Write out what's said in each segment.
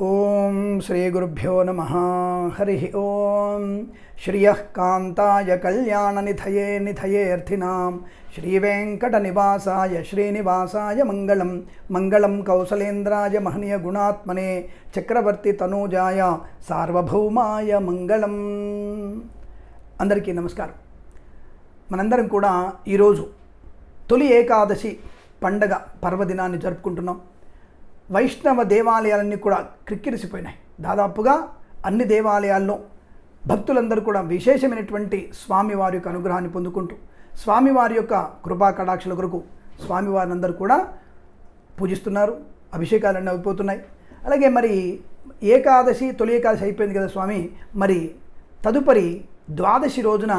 ఓం శ్రీ గురుభ్యో నమ. హరి ఓం. శ్రియ కాంతాయ కళ్యాణనిధయే నిధయేర్థినాం శ్రీవేంకట నివాసాయ శ్రీనివాసాయ మంగళం. మంగళం కౌసలేంద్రాయ మహనీయ గుణాత్మనే చక్రవర్తి తనూజాయ సార్వభౌమాయ మంగళం. అందరికీ నమస్కారం. మనందరం కూడా ఈరోజు తొలి ఏకాదశి పండగ పర్వదినాన్ని జరుపుకుంటున్నాం. వైష్ణవ దేవాలయాలన్నీ కూడా క్రిక్కిరిసిపోయినాయి. దాదాపుగా అన్ని దేవాలయాల్లో భక్తులందరూ కూడా విశేషమైనటువంటి స్వామివారి యొక్క అనుగ్రహాన్ని పొందుకుంటూ స్వామివారి యొక్క కృపా కటాక్షల కొరకు స్వామివారిని అందరూ కూడా పూజిస్తున్నారు. అభిషేకాలన్నీ అయిపోతున్నాయి. అలాగే మరి ఏకాదశి తొలి ఏకాదశి అయిపోయింది కదా స్వామి మరి తదుపరి ద్వాదశి రోజున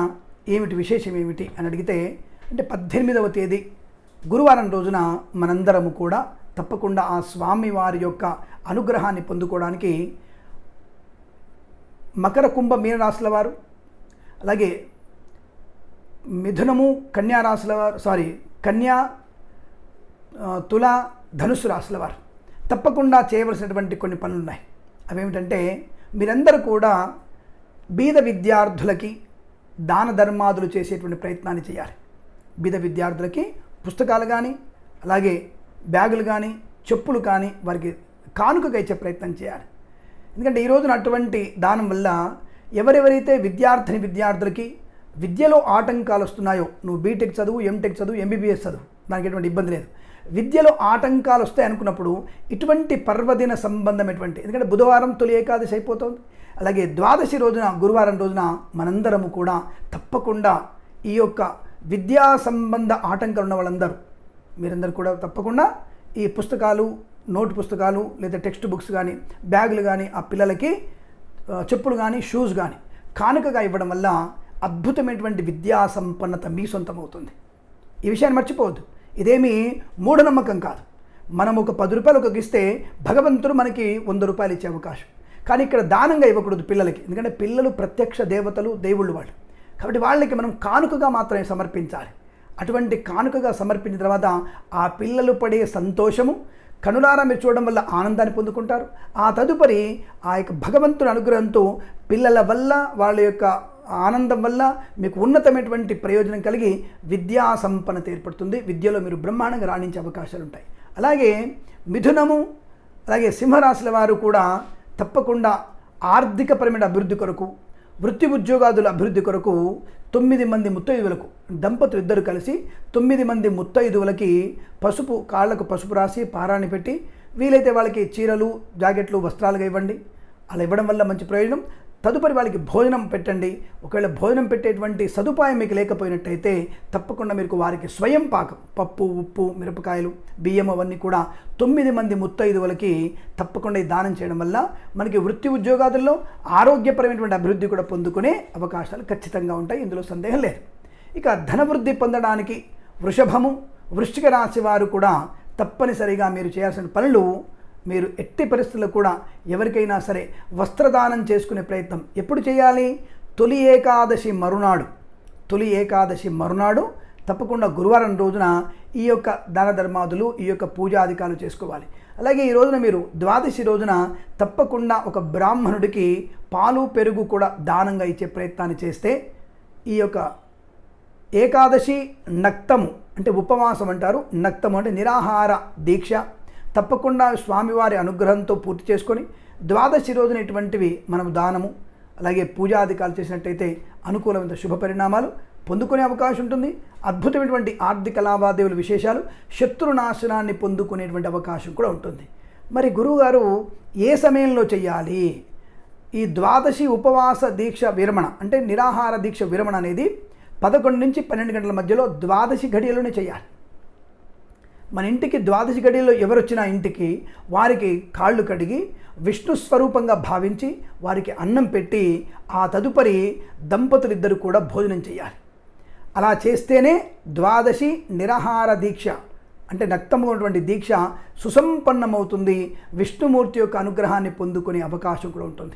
ఏమిటి విశేషం ఏమిటి అని అడిగితే అంటే పద్దెనిమిదవ తేదీ గురువారం రోజున మనందరము కూడా తప్పకుండా ఆ స్వామి వారి యొక్క అనుగ్రహాన్ని పొందుకోవడానికి మకర కుంభ మీనరాశుల వారు అలాగే మిథునము కన్యా రాశుల వారు సారీ కన్యా తుల ధనుసు రాశుల వారు. తప్పకుండా చేయవలసినటువంటి కొన్ని పనులు ఉన్నాయి. అవేమిటంటే మీరందరూ కూడా బీద విద్యార్థులకి దాన ధర్మాదులు చేసేటువంటి ప్రయత్నాన్ని చేయాలి. బీద విద్యార్థులకి పుస్తకాలు కానీ అలాగే బ్యాగులు కానీ చెప్పులు కానీ వారికి కానుకగా ఇచ్చే ప్రయత్నం చేయాలి. ఎందుకంటే ఈ రోజున అటువంటి దానం వల్ల ఎవరెవరైతే విద్యార్థిని విద్యార్థులకి విద్యలో ఆటంకాలు వస్తున్నాయో నువ్వు బీటెక్ చదువు ఎంటెక్ చదువు ఎంబీబీఎస్ చదువు దానికి ఎటువంటి ఇబ్బంది లేదు. విద్యలో ఆటంకాలు వస్తాయి అనుకున్నప్పుడు ఇటువంటి పర్వదిన సంబంధం ఎటువంటి? ఎందుకంటే బుధవారం తొలి ఏకాదశి అయిపోతుంది. అలాగే ద్వాదశి రోజున గురువారం రోజున మనందరము కూడా తప్పకుండా ఈ యొక్క విద్యా సంబంధ ఆటంకాలు ఉన్న వాళ్ళందరూ మీరందరూ కూడా తప్పకుండా ఈ పుస్తకాలు నోట్ పుస్తకాలు లేదా టెక్స్ట్ బుక్స్ కానీ బ్యాగులు కానీ ఆ పిల్లలకి చెప్పులు కానీ షూస్ కానీ కానుకగా ఇవ్వడం వల్ల అద్భుతమైనటువంటి విద్యా సంపన్నత మీ సొంతం అవుతుంది. ఈ విషయాన్ని మర్చిపోవద్దు. ఇదేమి మూఢనమ్మకం కాదు. మనం ఒక పది రూపాయలు ఒక ఇస్తే భగవంతుడు మనకి వంద రూపాయలు ఇచ్చే అవకాశం. కానీ ఇక్కడ దానంగా ఇవ్వకూడదు పిల్లలకి. ఎందుకంటే పిల్లలు ప్రత్యక్ష దేవతలు దేవుళ్ళు వాళ్ళు. కాబట్టి వాళ్ళకి మనం కానుకగా మాత్రమే సమర్పించాలి. అటువంటి కానుకగా సమర్పించిన తర్వాత ఆ పిల్లలు పడే సంతోషము కనులారా మీరు చూడడం వల్ల ఆనందాన్ని పొందుకుంటారు. ఆ తదుపరి ఆ యొక్క భగవంతుని అనుగ్రహంతో పిల్లల వల్ల వాళ్ళ యొక్క ఆనందం వల్ల మీకు ఉన్నతమైనటువంటి ప్రయోజనం కలిగి విద్యా సంపన్నత ఏర్పడుతుంది. విద్యలో మీరు బ్రహ్మాండంగా రాణించే అవకాశాలు ఉంటాయి. అలాగే మిథునము అలాగే సింహరాశుల వారు కూడా తప్పకుండా ఆర్థికపరమైన అభివృద్ధి కొరకు వృత్తి ఉద్యోగాదుల అభివృద్ధి కొరకు తొమ్మిది మంది ముత్తైదువులకు దంపతులు ఇద్దరు కలిసి తొమ్మిది మంది ముత్తైదువులకి పసుపు కాళ్ళకు పసుపు రాసి పారాన్ని పెట్టి వీలైతే వాళ్ళకి చీరలు జాకెట్లు వస్త్రాలుగా ఇవ్వండి. అలా ఇవ్వడం వల్ల మంచి ప్రయోజనం. తదుపరి వాళ్ళకి భోజనం పెట్టండి. ఒకవేళ భోజనం పెట్టేటువంటి సదుపాయం మీకు లేకపోయినట్టయితే తప్పకుండా మీకు వారికి స్వయం పాకం పప్పు ఉప్పు మిరపకాయలు బియ్యం అవన్నీ కూడా తొమ్మిది మంది ముత్తైదువులకి తప్పకుండా ఈ దానం చేయడం వల్ల మనకి వృత్తి ఉద్యోగాదుల్లో ఆరోగ్యపరమైనటువంటి అభివృద్ధి కూడా పొందుకునే అవకాశాలు ఖచ్చితంగా ఉంటాయి. ఇందులో సందేహం లేదు. ఇక ధనవృద్ధి పొందడానికి వృషభము వృశ్చిక రాశి వారు కూడా తప్పనిసరిగా మీరు చేయాల్సిన పనులు మీరు ఎట్టి పరిస్థితుల్లో కూడా ఎవరికైనా సరే వస్త్రదానం చేసుకునే ప్రయత్నం ఎప్పుడు చేయాలి? తొలి ఏకాదశి మరునాడు. తొలి ఏకాదశి మరునాడు తప్పకుండా గురువారం రోజున ఈ యొక్క దాన ధర్మాదులు ఈ యొక్క పూజాధికారులు చేసుకోవాలి. అలాగే ఈ రోజున మీరు ద్వాదశి రోజున తప్పకుండా ఒక బ్రాహ్మణుడికి పాలు పెరుగు కూడా దానంగా ఇచ్చే ప్రయత్నాన్ని చేస్తే ఈ యొక్క ఏకాదశి నక్తము అంటే ఉపవాసం అంటారు. నక్తము అంటే నిరాహార దీక్ష తప్పకుండా స్వామివారి అనుగ్రహంతో పూర్తి చేసుకొని ద్వాదశి రోజున ఇటువంటివి మనం దానము అలాగే పూజాధికాలు చేసినట్టయితే అనుకూలమైన శుభ పరిణామాలు పొందుకునే అవకాశం ఉంటుంది. అద్భుతమైనటువంటి ఆర్థిక లావాదేవీల విశేషాలు శత్రు నాశనాన్ని పొందుకునేటువంటి అవకాశం కూడా ఉంటుంది. మరి గురువుగారు ఏ సమయంలో చేయాలి ఈ ద్వాదశి ఉపవాస దీక్ష విరమణ అంటే నిరాహార దీక్ష విరమణ అనేది పదకొండు నుంచి పన్నెండు గంటల మధ్యలో ద్వాదశి ఘడియలోనే చేయాలి మన ఇంటికి ద్వాదశి గడిలో ఎవరొచ్చినా ఇంటికి వారికి కాళ్ళు కడిగి విష్ణు స్వరూపంగా భావించి వారికి అన్నం పెట్టి ఆ తదుపరి దంపతులిద్దరు కూడా భోజనం చేయాలి. అలా చేస్తేనే ద్వాదశి నిరాహార దీక్ష అంటే నక్తము ఉన్నటువంటి దీక్ష సుసంపన్నమవుతుంది. విష్ణుమూర్తి యొక్క అనుగ్రహాన్ని పొందుకునే అవకాశం కూడా ఉంటుంది.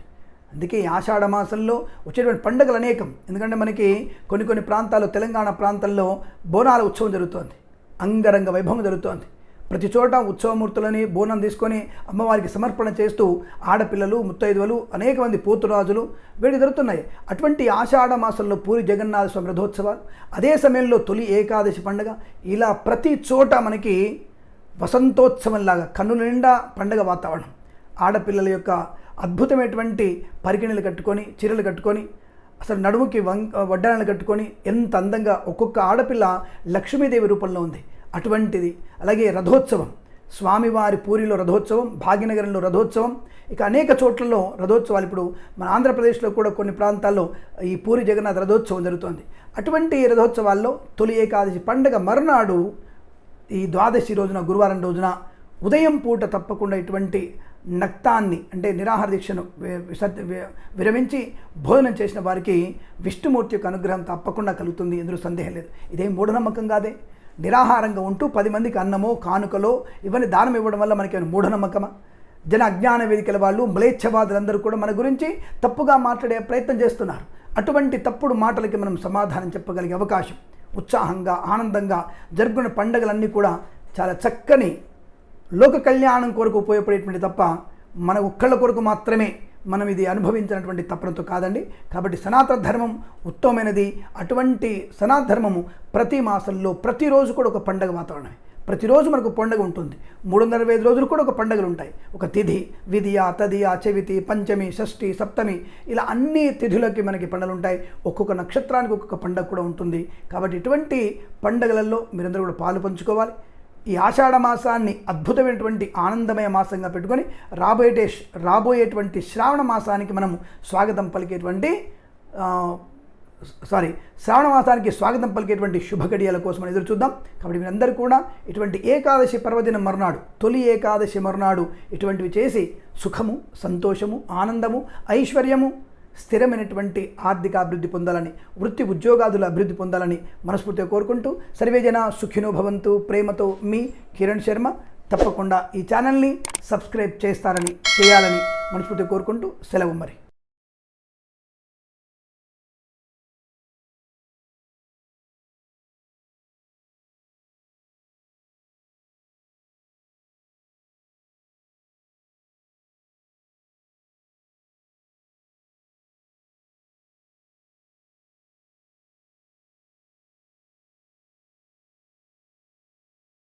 అందుకే ఆషాఢ మాసంలో వచ్చేటువంటి పండుగలు అనేకం. ఎందుకంటే మనకి కొన్ని కొన్ని ప్రాంతాల్లో తెలంగాణ ప్రాంతాల్లో బోనాల ఉత్సవం జరుగుతుంది. అంగరంగ వైభవం జరుగుతోంది. ప్రతి చోట ఉత్సవమూర్తులని బోనం తీసుకొని అమ్మవారికి సమర్పణ చేస్తూ ఆడపిల్లలు ముత్తైదువలు అనేక మంది పోతురాజులు వీడి జరుగుతున్నాయి. అటువంటి ఆషాఢ మాసంలో పూరి జగన్నాథ స్వామి రథోత్సవాలు అదే సమయంలో తొలి ఏకాదశి పండుగ. ఇలా ప్రతి చోట మనకి వసంతోత్సవంలాగా కన్ను నిండా పండగ వాతావరణం. ఆడపిల్లల యొక్క అద్భుతమైనటువంటి పరిగణలు కట్టుకొని చీరలు కట్టుకొని అసలు నడుముకి వం వడ్డాలను కట్టుకొని ఎంత అందంగా ఒక్కొక్క ఆడపిల్ల లక్ష్మీదేవి రూపంలో ఉంది. అటువంటిది అలాగే రథోత్సవం. స్వామివారి పూరిలో రథోత్సవం భాగ్యనగరంలో రథోత్సవం ఇక అనేక చోట్లలో రథోత్సవాలు ఇప్పుడు మన ఆంధ్రప్రదేశ్లో కూడా కొన్ని ప్రాంతాల్లో ఈ పూరి జగన్నాథ రథోత్సవం జరుగుతోంది. అటువంటి రథోత్సవాల్లో తొలి ఏకాదశి పండగ మరునాడు ఈ ద్వాదశి రోజున గురువారం రోజున ఉదయం పూట తప్పకుండా ఇటువంటి నక్తాన్ని అంటే నిరాహార దీక్షను విరమించి భోజనం చేసిన వారికి విష్ణుమూర్తి యొక్క అనుగ్రహం తప్పకుండా కలుగుతుంది ఇందులో సందేహం లేదు. ఇదేం మూఢనమ్మకం కాదే. నిరాహారంగా ఉంటూ పది మందికి అన్నమో కానుకలో ఇవన్నీ దానం ఇవ్వడం వల్ల మనకి మూఢనమ్మకమా? జన అజ్ఞాన వేదికల వాళ్ళు మ్లేచ్ఛవాదులందరూ కూడా మన గురించి తప్పుగా మాట్లాడే ప్రయత్నం చేస్తున్నారు. అటువంటి తప్పుడు మాటలకి మనం సమాధానం చెప్పగలిగే అవకాశం ఉత్సాహంగా ఆనందంగా జరుపుకున్న పండుగలన్నీ కూడా చాలా చక్కని లోక కళ్యాణం కొరకు ఉపయోగపడేటువంటి తప్ప మన ఒక్కళ్ళ కొరకు మాత్రమే మనం ఇది అనుభవించినటువంటి తప్పనతో కాదండి. కాబట్టి సనాతన ధర్మం ఉత్తమమైనది. అటువంటి సనాతన ధర్మము ప్రతి మాసంలో ప్రతిరోజు కూడా ఒక పండగ వాతావరణమే ప్రతిరోజు మనకు పండుగ ఉంటుంది. మూడు వందల ఐదు రోజులు కూడా ఒక పండుగలు ఉంటాయి. ఒక తిథి విధియ తదియ చవితి పంచమి షష్ఠి సప్తమి ఇలా అన్ని తిథులకి మనకి పండుగలు ఉంటాయి. ఒక్కొక్క నక్షత్రానికి ఒక్కొక్క పండుగ కూడా ఉంటుంది. కాబట్టి ఇటువంటి పండుగలలో మీరందరూ కూడా పాలు పంచుకోవాలి. ఈ ఆషాఢ మాసాన్ని అద్భుతమైనటువంటి ఆనందమయ మాసంగా పెట్టుకొని రాబోయే రాబోయేటువంటి శ్రావణ మాసానికి మనం స్వాగతం పలికేటువంటి సారీ శ్రావణ మాసానికి స్వాగతం పలికేటువంటి శుభగడియల కోసం ఎదురు చూద్దాం. కాబట్టి మీరందరూ కూడా ఇటువంటి ఏకాదశి పర్వదినం మరునాడు తొలి ఏకాదశి మరునాడు ఇటువంటివి చేసి సుఖము సంతోషము ఆనందము ఐశ్వర్యము స్థిరమైనటువంటి ఆర్థిక అభివృద్ధి పొందాలని వృత్తి ఉద్యోగాదుల అభివృద్ధి పొందాలని మనస్ఫూర్తిగా కోరుకుంటూ సర్వేజన సుఖినో భవంతు. ప్రేమతో మీ కిరణ్ శర్మ. తప్పకుండా ఈ ఛానల్ని సబ్స్క్రైబ్ చేస్తారని చేయాలని మనస్ఫూర్తిగా కోరుకుంటూ సెలవు మరి.